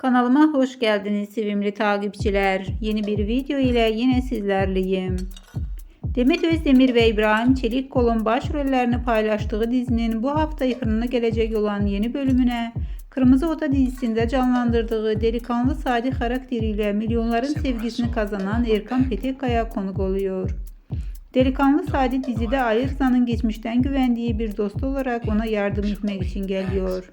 Kanalıma hoş geldiniz sevimli takipçiler. Yeni bir video ile yine sizlerleyim. Demet Özdemir ve İbrahim Çelikkol'un başrollerini paylaştığı dizinin bu hafta ekranına gelecek olan yeni bölümüne Kırmızı Oda dizisinde canlandırdığı delikanlı Sadi karakteriyle milyonların sevgisini kazanan Erkan Petekkaya konuk oluyor. Delikanlı Sadi dizide Ali Rıza'nın geçmişten güvendiği bir dostu olarak ona yardım etmek için geliyor.